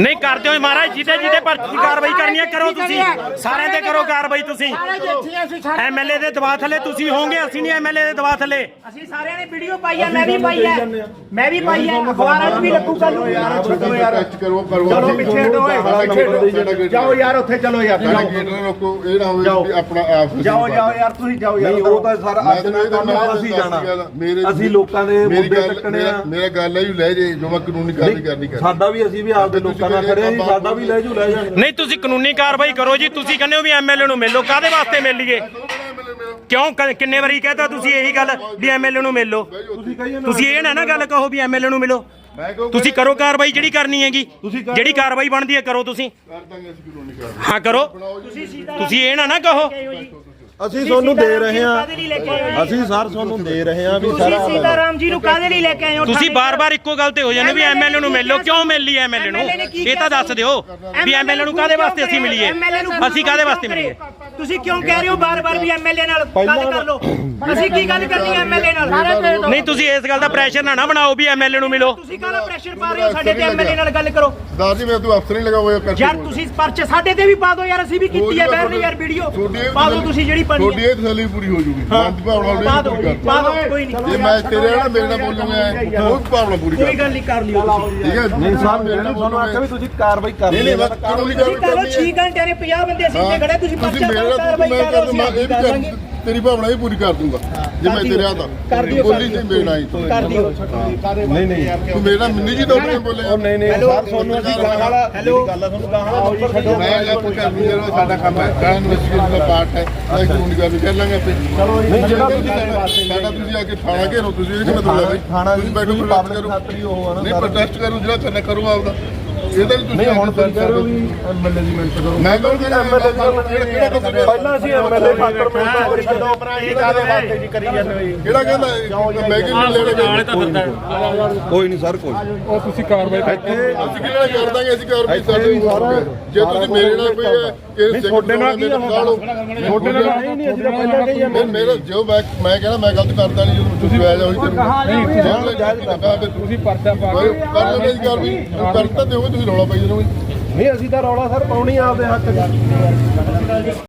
ਨਹੀਂ ਕਰਦੇ ਹੋ ਮਹਾਰਾਜ ਜਿਹਦੇ ਜਿਹਦੇ ਪਰ ਕਾਰਵਾਈ ਕਰਨੀ ਹੈ ਕਰੋ ਤੁਸੀਂ। ਸਾਰਿਆਂ ਤੇ ਕਰੋ ਕਾਰਵਾਈ ਤੁਸੀਂ। ਐਮਐਲਏ ਦੇ ਦਬਾਅ ਥੱਲੇ ਤੁਸੀਂ ਹੋਵੋਗੇ ਅਸੀਂ ਨਹੀਂ ਐਮਐਲਏ ਦੇ ਦਬਾਅ ਥੱਲੇ। ਅਸੀਂ ਸਾਰਿਆਂ ਨੇ ਵੀਡੀਓ ਪਾਈ ਹੈ ਮੈਂ ਵੀ ਪਾਈ ਹੈ। ਮੈਂ ਵੀ ਪਾਈ ਹੈ ਅਖਬਾਰਾਂ 'ਚ ਵੀ ਲੱਗੂ ਕੱਲ ਨੂੰ। ਛੱਡੋ ਯਾਰ ਕਰੋ ਕਰੋ ਚਲੋ ਪਿੱਛੇ ਹਟੋ ਜਾਓ ਯਾਰ ਉੱਥੇ ਚਲੋ ਯਾਰ। ਨਾ ਰੋਕੋ ਇਹ ਨਾ ਹੋਵੇ ਆਪਣਾ ਆਪ ਤੁਸੀਂ ਜਾਓ ਜਾਓ ਯਾਰ ਤੁਸੀਂ ਜਾਓ ਯਾਰ ਉਹ ਤਾਂ ਸਰ ਅੱਜ ਦਾ ਕੰਮ ਅਸੀਂ ਜਾਣਾ। ਅਸੀਂ ਲੋਕਾਂ ਦੇ ਮੁੱਦੇ ਚੱਕਣੇ ਆ। ਮੇਰਾ ਗੱਲ ਹੈ ਜੀ ਲੈ ਜੇ ਜੋ ਮੈਂ ਕਾਨੂੰਨੀ ਕਾਰਵਾਈ ਕਰਨੀ ਕਰ ਸਾਡਾ ਵੀ ਅਸੀਂ ਵੀ ਆਪਦੇ ਲੋਕਾਂ ਨਾਲ ਖੜੇ ਆ ਜੀ ਸਾਡਾ ਵੀ ਲੈ ਜੂ ਲੈ ਜਾਣ ਨਹੀਂ ਤੁਸੀਂ ਕਾਨੂੰਨੀ ਕਾਰਵਾਈ ਕਰੋ ਜੀ। ਤੁਸੀਂ ਕਹਿੰਦੇ ਹੋ ਵੀ ਐਮਐਲਏ ਨੂੰ ਮਿਲੋ ਕਾਦੇ ਵਾਸਤੇ ਮਿਲ ਲਈਏ? ਕਿਉਂ? ਕ- ਕਿੰਨੇ ਵਾਰੀ ਕਹਤਾ ਤੁਸੀਂ ਇਹੀ ਗੱਲ ਵੀ ਐਮਐਲਏ ਨੂੰ ਮਿਲ ਤੁਸੀਂ ਕਹੀਏ ਤੁਸੀਂ ਇਹ ਨਾ ਨਾ ਗੱਲ ਕਹੋ ਵੀ ਐਮਐਲਏ ਨੂੰ ਮਿਲੋ। ਮੈਂ ਕਹੂੰ ਤੁਸੀਂ ਕਰੋ ਕਾਰਵਾਈ ਜਿਹੜੀ ਕਰਨੀ ਹੈਗੀ। ਜਿਹੜੀ ਕਾਰਵਾਈ ਬਣਦੀ ਹੈ ਕਰੋ ਤੁਸੀਂ। ਕਰ ਦਾਂਗੇ ਅਸੀਂ ਕਾਨੂੰਨੀ ਕਾਰਵਾਈ। ਹਾਂ ਕਰੋ। ਤੁਸੀਂ ਇਹ ਨਾ ਨਾ ਕਹੋ। ਅਸੀਂ ਤੁਹਾਨੂੰ ਦੇ ਰਹੇ ਹਾਂ। ਅਸੀਂ ਸਰ ਤੁਹਾਨੂੰ ਦੇ ਰਹੇ ਹਾਂ ਵੀ ਤੁਸੀਂ ਸਾਰਾ ਸੀਤਾਰਾਮ ਜੀ ਨੂੰ ਕਾਦੇ ਲਈ ਲੈ ਕੇ ਆਏ ਹੋ? ਤੁਸੀਂ ਬਾਰ-ਬਾਰ ਇੱਕੋ ਗੱਲ ਤੇ ਹੋ ਜਾਂਦੇ ਵੀ ਐਮਐਲਏ ਨੂੰ ਮਿਲੋ ਕਿਉਂ ਮਿਲ ਲਈ ਐਮਐਲਏ ਨੂੰ? ਇਹ ਤਾਂ ਦੱਸ ਦਿਓ ਵੀ ਐਮਐਲਏ ਨੂੰ ਕਾਦੇ ਵਾਸਤੇ ਅਸੀਂ ਮਿਲੀਏ? ਅਸੀਂ ਕਾਦੇ ਵਾਸਤੇ ਮਿਲੀਏ? ਤੁਸੀਂ ਕਿਉਂ ਕਹਿ ਰਹੇ ਹੋ ਬਾਰ-ਬਾਰ ਵੀ ਐਮਐਲਏ ਨਾਲ ਗੱਲ ਕਰ ਲਓ? ਅਸੀਂ ਕੀ ਗੱਲ ਕਰਨੀ ਹੈ ਐਮਐਲਏ ਨਾਲ? ਨਹੀਂ ਤੁਸੀਂ ਇਸ ਗੱਲ ਦਾ ਪ੍ਰੈਸ਼ਰ ਨਾ ਨਾ ਬਣਾਓ ਵੀ ਐਮਐਲਏ ਨੂੰ ਮਿਲੋ। ਤੁਸੀਂ ਕਾਹਦਾ ਪ੍ਰੈਸ਼ਰ ਪਾ ਰਹੇ ਹੋ? ਸਾਡੇ ਤੇ ਐਮਐਲਏ ਨਾਲ ਗੱਲ ਕਰੋ। ਸਰਦਾਰ ਜੀ ਮੈਂ ਤੂੰ ਅਫਸਰ ਨਹੀਂ ਲਗਾ ਹੋਇਆ ਕਰ ਯਾਰ ਤੁਸੀਂ ਪਰਚੇ ਸਾਡੇ ਤੇ ਵੀ ਪਾ ਦਿਓ ਯਾਰ ਅਸੀਂ ਵੀ ਕੀਤੀ ਹੈ ਬਹਿਰ ਯਾਰ ਵੀਡੀਓ। ਪਾ ਦਿਓ ਤੁਸੀਂ ਜਿਹੜੀ ਪਾਣੀ ਤੁਹਾਡੀ ਇਹ ਤਸੱਲੀ ਪੂਰੀ ਹੋ ਜੂਗੀ। ਮਨ ਦੀ ਭਾਵਨਾ ਪਾ ਦਿਓ ਪਾ ਦਿਓ ਕੋਈ ਨਹੀਂ। ਜੇ ਮੈਂ ਤੇਰੇ ਨਾਲ ਮੇਰੇ ਨਾਲ ਬੋਲੂੰਗਾ ਉਹ ਵੀ ਭਾਵਨਾ ਪੂਰੀ ਕਰ। ਕੋਈ ਗੱਲ ਨਹੀਂ ਕਰ ਲਿਓ ਤੁਸੀਂ। ਠੀਕ ਹੈ? ਨਹੀਂ ਸਰ ਮੇਰੇ ਨਾਲ ਤੁਹਾਨੂੰ ਆਖਿਆ ਵੀ ਤੁਸੀਂ ਕਾਰਵਾਈ ਕਰ ਨਹੀਂ ਨਹੀਂ ਮੈਂ ਕਾਨੂੰਨੀ ਕਾਰਵਾਈ ਕਰ ਲਓ ਕਰਨੀ 6 ਘੰਟੇ ਨੇ 50 ਬੰਦੇ ਅਸੀਂ ਇੱਥੇ ਖੜੇ ਤੁਸੀਂ ਤੁਸੀਂ ਪਰਚਾ ਨਾਲ ਕਾਰਵਾਈ ਮੈਂ ਕਰ ਮੈਂ ਇਹ ਵੀ ਕਰ ਤੇਰੀ ਭਾਵਨਾ ਵੀ ਪੂਰੀ ਕਰ ਦੂੰਗਾ। ਜੇ ਮੈਂ ਤੇਰੇ ਆਦਾ ਬੋਲੀ ਤੇ ਮੇਰੇ ਨਾਲ ਹੀ ਤੂੰ ਕਰ ਦਿਓ। ਨਹੀਂ ਨਹੀਂ। ਤੂੰ ਮੇਰੇ ਨਾਲ ਮਿੰਨੀ ਜੀ ਤੋਂ ਨਹੀਂ ਬੋਲੇ ਉਹ ਨਹੀਂ ਨਹੀਂ ਸਰ ਤੁਹਾਨੂੰ ਅਸੀਂ ਗਾਹਾਂ ਵਾਲਾ ਹੈਲੋ। ਗੱਲ ਆ ਤੁਹਾਨੂੰ ਗਾਹਾਂ ਵਾਲਾ ਉੱਪਰ ਛੱਡੋ। ਮੈਂ ਆਪਾਂ ਕਰ ਲਈ ਜਿਹੜਾ ਸਾਡਾ ਕੰਮ ਹੈ। ਕ੍ਰਾਈਮ ਇਨਵੈਸਟੀਗੇਸ਼ਨ ਦਾ ਪਾਰਟ ਹੈ। ਅਸੀਂ ਕਾਨੂੰਨੀ ਕਾਰਵਾਈ ਕਰ ਲਾਂਗੇ ਆਪੇ ਨਹੀਂ ਜਿਹੜਾ ਤੁਸੀਂ ਸਾਡਾ ਤੁਸੀਂ ਆ ਕੇ ਥਾਣਾ ਘੇਰੋ ਤੁਸੀਂ ਇਹ ਕਿਵੇਂ ਤੋੜਿਆ ਬਈ। ਥਾਣਾ ਤੁਸੀਂ ਬੈਠੋ public ਕਰੋ। ਹੀ ਨਹੀਂ। ਪ੍ਰੋਟੈਸਟ ਕਰੋ ਜਿਹੜਾ ਕਰਨਾ ਕਰੋ ਆਪਦਾ। ਇਹਦਾ ਨਹੀਂ ਤੁਸੀਂ ਨਹੀਂ ਹੁਣ ਆ ਕੇ ਤੁਸੀਂ ਕਹਿ ਰਹੇ ਹੋ ਵੀ ਐਮਐਲਏ ਦੀ ਮਿੰਟ ਕਰੋ। ਮੈਂ ਕਹੂੰ ਕਿ ਐਮਐਲਏ ਕਿਹੜਾ ਕਿਹੜਾ ਪਹਿਲਾਂ ਅਸੀਂ ਐਮਐਲਏ ਖਾਤਰ ਮਿੰਟ ਕਰੀ ਜਦੋਂ ਕਿਹੜਾ ਕਹਿੰਦਾ ਮੈਂ ਕਿਹਨੂੰ ਲੈਣੇ ਕੋਈ ਨਹੀਂ ਸਰ ਕੋਈ ਅਸੀਂ ਕਿਹੜਾ ਕਰ ਦਾਂਗੇ? ਅਸੀਂ ਕਾਰਵਾਈ ਸਾਡੇ ਜੇ ਤੁਸੀਂ ਮੇਰੇ ਨਾਲ ਕੋਈ ਕੇਸ ਤੁਹਾਡੇ ਨਾਲ ਕੀ ਹੋਣਾ? ਤੁਹਾਡੇ ਨਾਲ ਨਹੀਂ ਨਹੀਂ ਅਸੀਂ ਤਾਂ ਪਹਿਲਾਂ ਕਹੀ ਜਾਂਦੇ ਨਹੀਂ ਮੇਰਾ ਜੋ ਮੈਂ ਮੈਂ ਕਹਿੰਦਾ ਮੈਂ ਗਲਤ ਕਰਦਾ ਨਹੀਂ ਜਦੋਂ ਤੁਸੀਂ ਨਹੀਂ ਜਾਇਜ਼ ਤੁਸੀਂ ਪਰਚਾ ਪਾ ਕੇ ਕਰ ਲਓ ਜੀ ਕਾਰਵਾਈ ਕਰਤਾ ਦਿਓਗੇ ਤੁਸੀਂ ਰੌਲਾ ਪਾਈ ਜਾਓਗੇ ਨਹੀਂ ਅਸੀਂ ਤਾਂ ਰੌਲਾ ਸਰ ਪਾਉਣੀ ਆਪਦੇ ਹੱਕ 'ਚ।